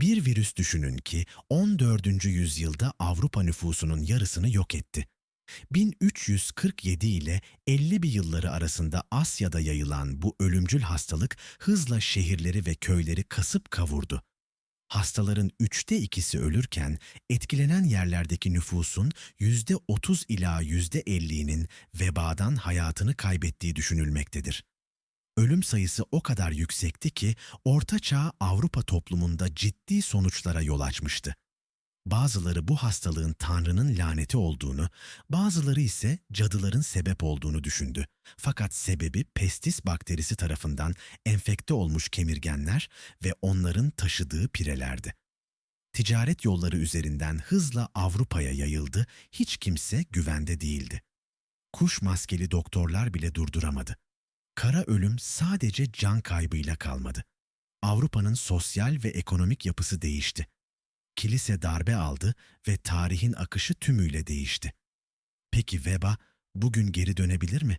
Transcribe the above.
Bir virüs düşünün ki 14. yüzyılda Avrupa nüfusunun yarısını yok etti. 1347 ile 50 bir yılları arasında Asya'da yayılan bu ölümcül hastalık hızla şehirleri ve köyleri kasıp kavurdu. Hastaların üçte ikisi ölürken etkilenen yerlerdeki nüfusun yüzde 30 ila yüzde 50'nin vebadan hayatını kaybettiği düşünülmektedir. Ölüm sayısı o kadar yüksekti ki Orta Çağ Avrupa toplumunda ciddi sonuçlara yol açmıştı. Bazıları bu hastalığın Tanrı'nın laneti olduğunu, bazıları ise cadıların sebep olduğunu düşündü. Fakat sebebi pestis bakterisi tarafından enfekte olmuş kemirgenler ve onların taşıdığı pirelerdi. Ticaret yolları üzerinden hızla Avrupa'ya yayıldı, hiç kimse güvende değildi. Kuş maskeli doktorlar bile durduramadı. Kara ölüm sadece can kaybıyla kalmadı. Avrupa'nın sosyal ve ekonomik yapısı değişti. Kilise darbe aldı ve tarihin akışı tümüyle değişti. Peki veba bugün geri dönebilir mi?